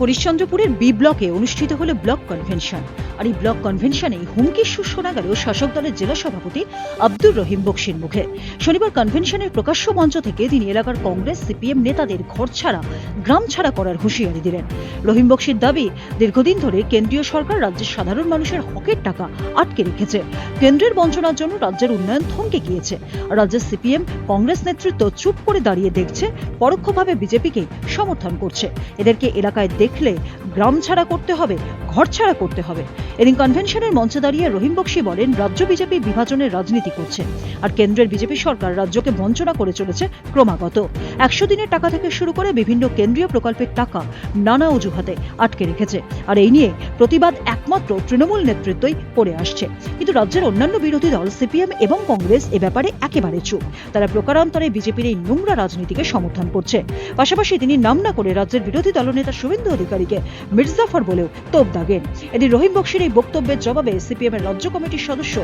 হরিশ্চন্দ্রপুরের B ব্লকে অনুষ্ঠিত হলো ব্লক কনভেনশন। আর এই ব্লক কনভেনশনে হুমকির সুর শোনা গেল শাসক দলের জেলা সভাপতি আব্দুর রহিম বক্সির মুখে। শনিবার কনভেনশনের প্রকাশ্য মঞ্চ থেকে তিনি এলাকার কংগ্রেস, সিপিএম নেতাদের ঘর ছাড়া, গ্রাম ছাড়া করার হুঁশিয়ারি দিলেন। রহিম বক্সির দাবি, দীর্ঘদিন ধরে কেন্দ্রীয় সরকার রাজ্যের সাধারণ মানুষের হকের টাকা আটকে রেখেছে। কেন্দ্রের বঞ্চনার জন্য রাজ্যের উন্নয়ন থমকে গিয়েছে। রাজ্যের সিপিএম, কংগ্রেস নেতৃত্ব চুপ করে দাঁড়িয়ে দেখছে, পরোক্ষভাবে বিজেপিকে সমর্থন করছে। এদেরকে এলাকায় দেখলে গ্রাম ছাড়া করতে হবে, ঘর ছাড়া করতে হবে। এদিন কনভেনশনের মঞ্চে দাঁড়িয়ে রহিম বক্সি বলেন, রাজ্য বিজেপি বিভাজনের রাজনীতি করছে, আর কেন্দ্রের বিজেপি সরকার রাজ্যকে বঞ্চনা করে চলেছে ক্রমাগত। একশো দিনের টাকা থেকে শুরু করে বিভিন্ন কেন্দ্রীয় প্রকল্পের টাকা নানা অজুহাতে আটকে রেখেছে। আর এই নিয়ে প্রতিবাদ একমাত্র তৃণমূল নেতৃত্বই করে আসছে। কিন্তু রাজ্যের অন্যান্য বিরোধী দল, সিপিএম এবং কংগ্রেস, এ ব্যাপারে একেবারে চুপ। তারা প্রকারান্তরে বিজেপির এই নোংরা রাজনীতিকে সমর্থন করছে। পাশাপাশি তিনি নাম না করে রাজ্যের বিরোধী দলনেতা শুভেন্দু অধিকারীকে মির্জাফর বলেও তোপ দাগেন এদিন রহিম বক্সির এই বক্তব্যের জবাবে সিপিএম এর রাজ্য কমিটির সদস্য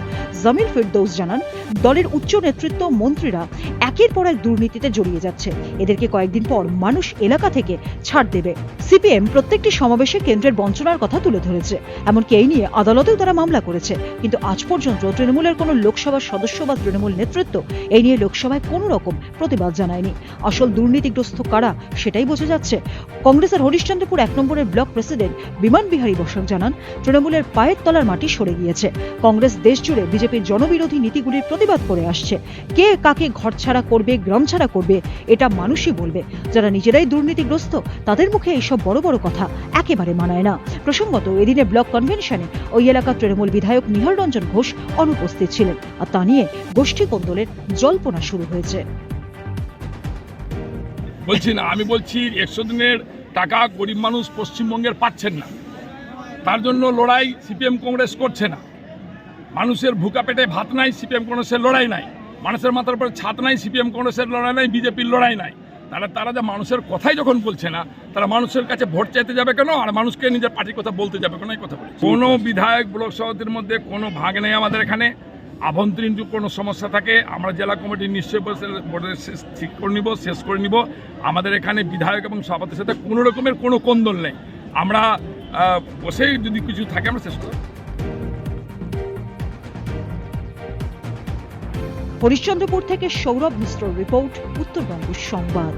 জামিল ফিরদৌস জানান, দলের উচ্চ নেতৃত্ব মন্ত্রীরা একের পর এক দুর্নীতিতে জড়িয়ে যাচ্ছে। এদেরকে কয়েকদিন পর মানুষ এলাকা থেকে ছাড় দেবে। সিপিএম প্রত্যেকটি সমাবেশে কেন্দ্রের বঞ্চনার কথা তুলে ধরেছে। এমনকি এই নিয়ে আদালতেও তারা মামলা করেছে। কিন্তু আজ পর্যন্ত তৃণমূলের কোনো লোকসভার সদস্য বা তৃণমূল নেতৃত্ব এই নিয়ে লোকসভায় কোনো রকম প্রতিবাদ জানায়নি। আসল দুর্নীতিগ্রস্ত কারা সেটাই বোঝা যাচ্ছে। কংগ্রেসের হরিশ্চন্দ্রপুর এক নম্বরের ব্লক প্রেসিডেন্ট বিমান বিহারী বসাক জানান, তৃণমূলের পায়ের তলার মাটি সরে গিয়েছে। কংগ্রেস দেশ জুড়ে বিজেপির জনবিরোধী নীতিগুলির প্রতিবাদ করে আসছে। কে কাকে ঘর ছাড়া করবে, গ্রাম ছাড়া করবে, এটা মানুষই বলবে। যারা নিজেরাই দুর্নীতিগ্রস্ত, তাদের মুখে এইসব বড় বড় কথা একেবারে মানায় না। প্রসঙ্গত, এদিনে ব্লক কনভেনশনে ওই এলাকার তৃণমূল বিধায়ক নিহার রঞ্জন ঘোষ অনুপস্থিত ছিলেন। আর তা নিয়ে গোষ্ঠী কোন্দলের জল্পনা শুরু হয়েছে। বলছি না, আমি বলছি, একশো দিনের টাকা গরিব মানুষ পশ্চিমবঙ্গের পাচ্ছেন না। তার জন্য লড়াই সিপিএম কংগ্রেস করছে না। মানুষের ভুকা পেটে ভাত নাই, সিপিএম কংগ্রেসের লড়াই নাই। মানুষের মাথার উপরে ছাত নাই, সিপিএম কংগ্রেসের লড়াই নাই, বিজেপির লড়াই নাই। তারা তারা যে মানুষের কথাই যখন বলছে না, তারা মানুষের কাছে ভোট চাইতে যাবে কেন? আর মানুষকে নিজের পার্টির কথা বলতে যাবে কেন? এই কথা বলছে। কোনো বিধায়ক, ব্লক সভাপতির মধ্যে কোনো ভাগ নেই আমাদের এখানে। আভ্যন্তরীণ যদি কোনো সমস্যা থাকে, আমরা জেলা কমিটি নিশ্চয়ই ঠিক করে নিব, শেষ করে নিব। আমাদের এখানে বিধায়ক এবং সভাপতির সাথে কোনো রকমের কোনো কোন্দল নেই। আমরা বসেই যদি কিছু থাকে, আমরা শেষ করব। হরিশ্চন্দ্রপুর থেকে সৌরভ মিশ্র রিপোর্ট, উত্তরবঙ্গ সংবাদ।